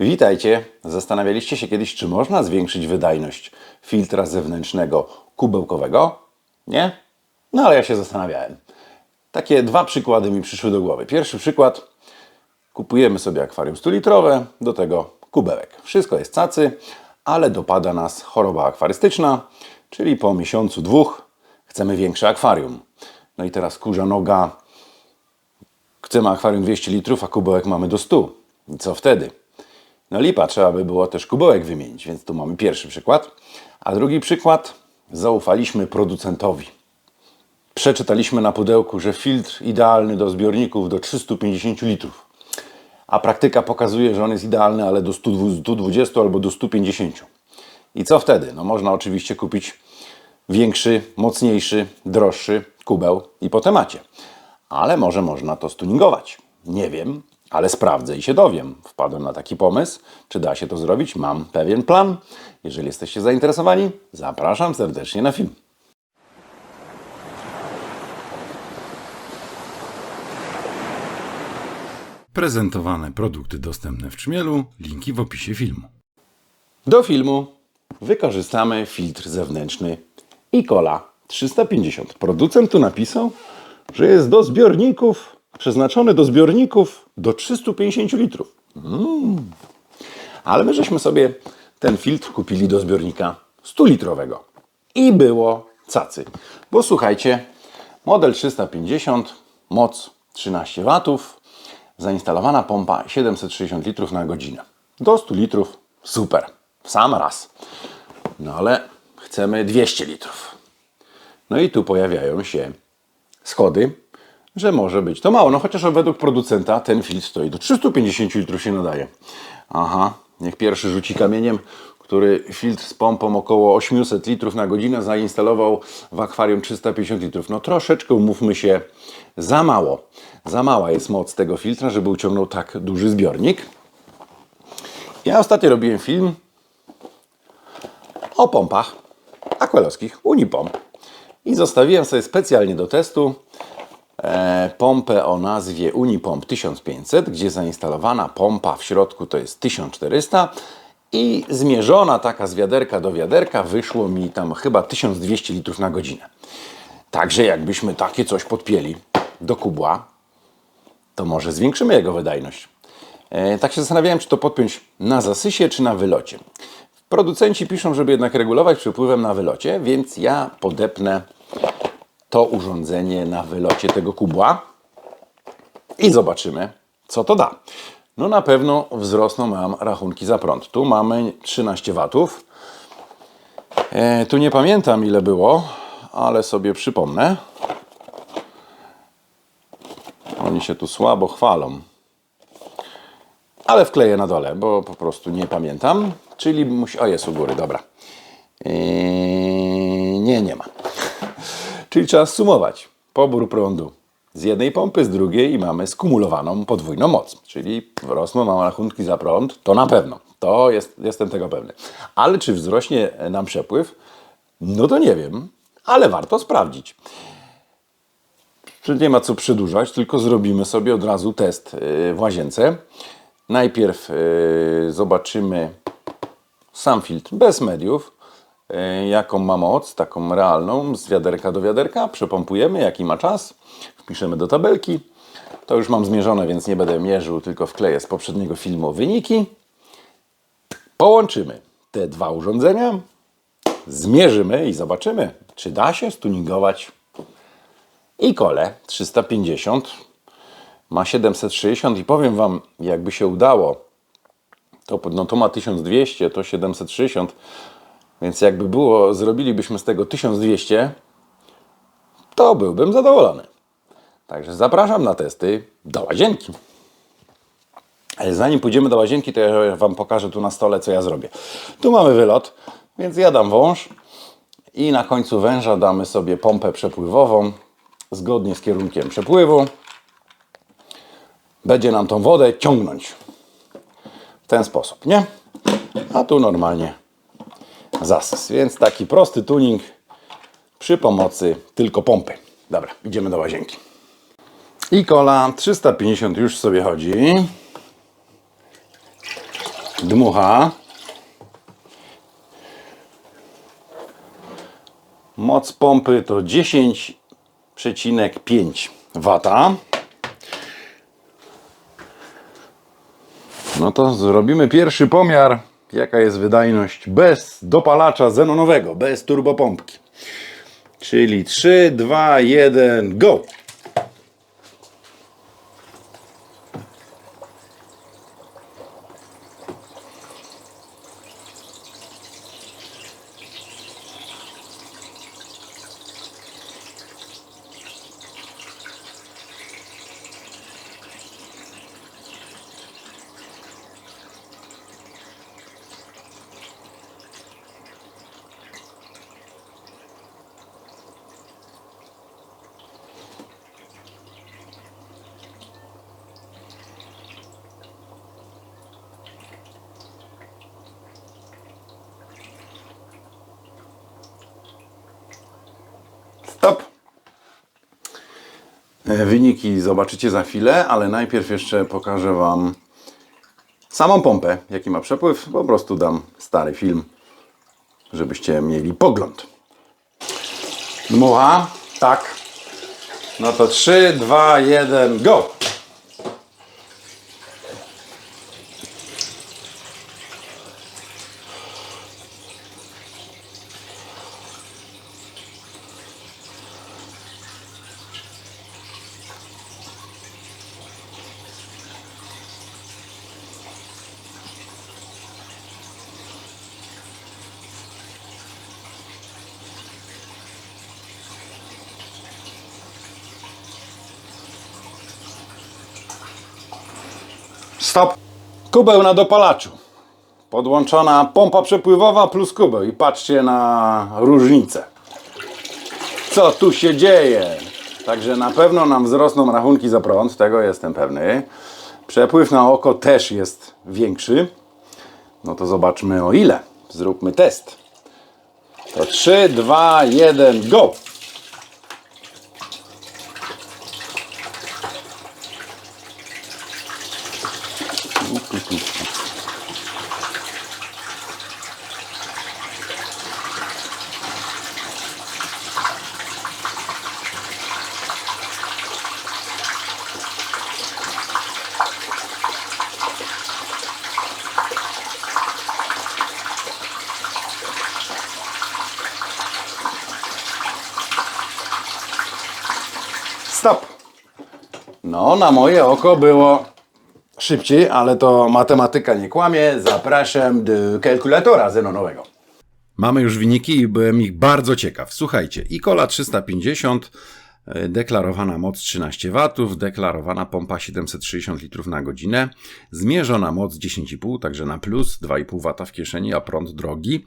Witajcie. Zastanawialiście się kiedyś, czy można zwiększyć wydajność filtra zewnętrznego kubełkowego? Nie? No ale ja się zastanawiałem. Takie dwa przykłady mi przyszły do głowy. Pierwszy przykład. Kupujemy sobie akwarium 100-litrowe, do tego kubełek. Wszystko jest cacy, ale dopada nas choroba akwarystyczna, czyli po miesiącu, dwóch chcemy większe akwarium. No i teraz kurza noga, chcemy akwarium 200 litrów, a kubełek mamy do 100. I co wtedy? No lipa, trzeba by było też kubełek wymienić, więc tu mamy pierwszy przykład. A drugi przykład, zaufaliśmy producentowi. Przeczytaliśmy na pudełku, że filtr idealny do zbiorników do 350 litrów. A praktyka pokazuje, że on jest idealny, ale do 120 albo do 150. I co wtedy? No można oczywiście kupić większy, mocniejszy, droższy kubeł i po temacie. Ale może można to stuningować. Nie wiem, ale sprawdzę i się dowiem. Wpadłem na taki pomysł. Czy da się to zrobić? Mam pewien plan. Jeżeli jesteście zainteresowani, zapraszam serdecznie na film. Prezentowane produkty dostępne w Czmielu, linki w opisie filmu. Do filmu wykorzystamy filtr zewnętrzny Icola 350. Producent tu napisał, że jest do zbiorników, przeznaczony do zbiorników do 350 litrów. Mm. Ale my żeśmy sobie ten filtr kupili do zbiornika 100-litrowego. I było cacy. Bo słuchajcie, model 350, moc 13 watów, zainstalowana pompa 760 litrów na godzinę. Do 100 litrów super, w sam raz. No ale chcemy 200 litrów. No i tu pojawiają się schody, że może być to mało. No chociaż według producenta ten filtr stoi do 350 litrów się nadaje. Aha, niech pierwszy rzuci kamieniem, który filtr z pompą około 800 litrów na godzinę zainstalował w akwarium 350 litrów. No troszeczkę, umówmy się, za mało. Za mała jest moc tego filtra, żeby uciągnął tak duży zbiornik. Ja ostatnio robiłem film o pompach aquelowskich, Unipomp. I zostawiłem sobie specjalnie do testu pompę o nazwie Unipomp 1500, gdzie zainstalowana pompa w środku to jest 1400 i zmierzona taka z wiaderka do wiaderka wyszło mi tam chyba 1200 litrów na godzinę. Także jakbyśmy takie coś podpięli do kubła, to może zwiększymy jego wydajność. E, tak się zastanawiałem, czy to podpiąć na zasysie, czy na wylocie. Producenci piszą, żeby jednak regulować przepływem na wylocie, więc ja podepnę to urządzenie na wylocie tego kubła i zobaczymy, co to da. No na pewno wzrosną nam rachunki za prąd. Tu mamy 13 watów. E, tu nie pamiętam ile było, ale sobie przypomnę. Oni się tu słabo chwalą. Ale wkleję na dole, bo po prostu nie pamiętam. Czyli musi... O, jest u góry, dobra. Eee, nie, nie ma. Czyli trzeba sumować pobór prądu z jednej pompy, z drugiej i mamy skumulowaną podwójną moc. Czyli rosną nam rachunki za prąd, to na pewno. To jest, jestem tego pewny. Ale czy wzrośnie nam przepływ? No to nie wiem, ale warto sprawdzić. Nie ma co przedłużać, tylko zrobimy sobie od razu test yy, w łazience. Najpierw yy, zobaczymy sam filtr bez mediów, jaką ma moc, taką realną, z wiaderka do wiaderka. Przepompujemy, jaki ma czas, wpiszemy do tabelki. To już mam zmierzone, więc nie będę mierzył, tylko wkleję z poprzedniego filmu wyniki. Połączymy te dwa urządzenia, zmierzymy i zobaczymy, czy da się stuningować i kole 350 ma 760 i powiem Wam, jakby się udało, to, no to ma 1200, to 760, więc jakby było, zrobilibyśmy z tego 1200, to byłbym zadowolony. Także zapraszam na testy do łazienki. Zanim pójdziemy do łazienki, to ja Wam pokażę tu na stole, co ja zrobię. Tu mamy wylot, więc ja dam wąż i na końcu węża damy sobie pompę przepływową zgodnie z kierunkiem przepływu. Będzie nam tą wodę ciągnąć w ten sposób, nie? A tu normalnie zasys. Więc taki prosty tuning przy pomocy tylko pompy. Dobra, idziemy do łazienki. I kola 350 już sobie chodzi. Dmucha. Moc pompy to 10,5 W. No to zrobimy pierwszy pomiar, jaka jest wydajność bez dopalacza xenonowego, bez turbopompki. Czyli 3, 2, 1, go! Stop. E, Wyniki zobaczycie za chwilę, ale najpierw jeszcze pokażę Wam samą pompę, jaki ma przepływ. Po prostu dam stary film, żebyście mieli pogląd. Dmucha? Tak. No to 3, 2, 1, go! Stop. Kubeł na dopalaczu. Podłączona pompa przepływowa plus kubeł. I patrzcie na różnicę. Co tu się dzieje? Także na pewno nam wzrosną rachunki za prąd, tego jestem pewny. Przepływ na oko też jest większy. No to zobaczmy o ile. Zróbmy test. To 3, 2, 1, go! Stop. No, na moje oko było szybciej, ale to matematyka nie kłamie. Zapraszam do kalkulatora zenonowego. Mamy już wyniki i byłem ich bardzo ciekaw. Słuchajcie, Ikola 350, e, deklarowana moc 13 W, deklarowana pompa 760 litrów na godzinę, zmierzona moc 10,5, także na plus 2,5 W w kieszeni, a prąd drogi.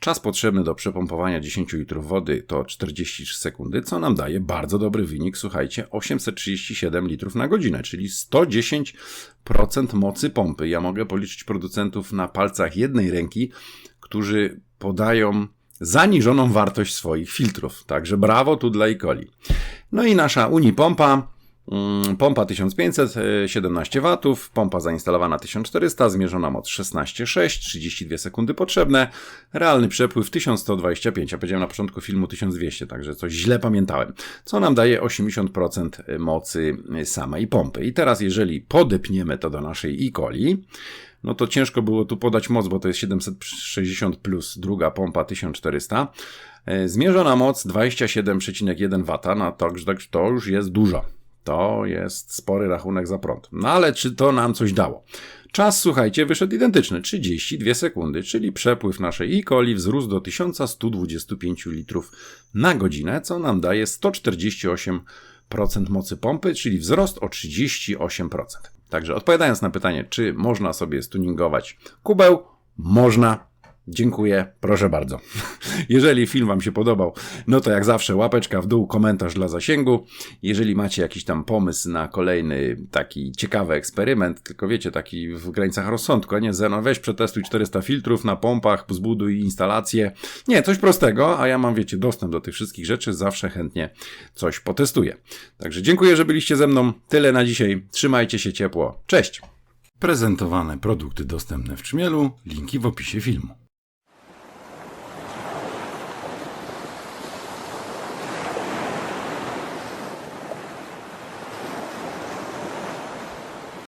Czas potrzebny do przepompowania 10 litrów wody to 43 sekundy, co nam daje bardzo dobry wynik, słuchajcie, 837 litrów na godzinę, czyli 110% mocy pompy. Ja mogę policzyć producentów na palcach jednej ręki, którzy podają zaniżoną wartość swoich filtrów. Także brawo tu dla Ikoli. No i nasza Unipompa. Mm, Pompa 1500, e, 17 W, pompa zainstalowana 1400, zmierzona moc 16,6, 32 sekundy potrzebne, realny przepływ 1125, ja powiedziałem na początku filmu 1200, także coś źle pamiętałem, co nam daje 80% mocy samej pompy. I teraz jeżeli podepniemy to do naszej i-coli, no to ciężko było tu podać moc, bo to jest 760 plus druga pompa 1400. E, Zmierzona moc 27,1 W, no to, to już jest dużo. To jest spory rachunek za prąd. No ale czy to nam coś dało? Czas, słuchajcie, wyszedł identyczny, 32 sekundy, czyli przepływ naszej i-coli wzrósł do 1125 litrów na godzinę, co nam daje 148% mocy pompy, czyli wzrost o 38%. Także odpowiadając na pytanie, czy można sobie stuningować kubeł, można. Dziękuję, proszę bardzo. Jeżeli film Wam się podobał, no to jak zawsze łapeczka w dół, komentarz dla zasięgu. Jeżeli macie jakiś tam pomysł na kolejny taki ciekawy eksperyment, tylko wiecie, taki w granicach rozsądku, a nie Zeno, weź przetestuj 400 filtrów na pompach, zbuduj instalację. Nie, coś prostego, a ja mam, wiecie, dostęp do tych wszystkich rzeczy, zawsze chętnie coś potestuję. Także dziękuję, że byliście ze mną. Tyle na dzisiaj. Trzymajcie się ciepło. Cześć! Prezentowane produkty dostępne w Czmielu, linki w opisie filmu.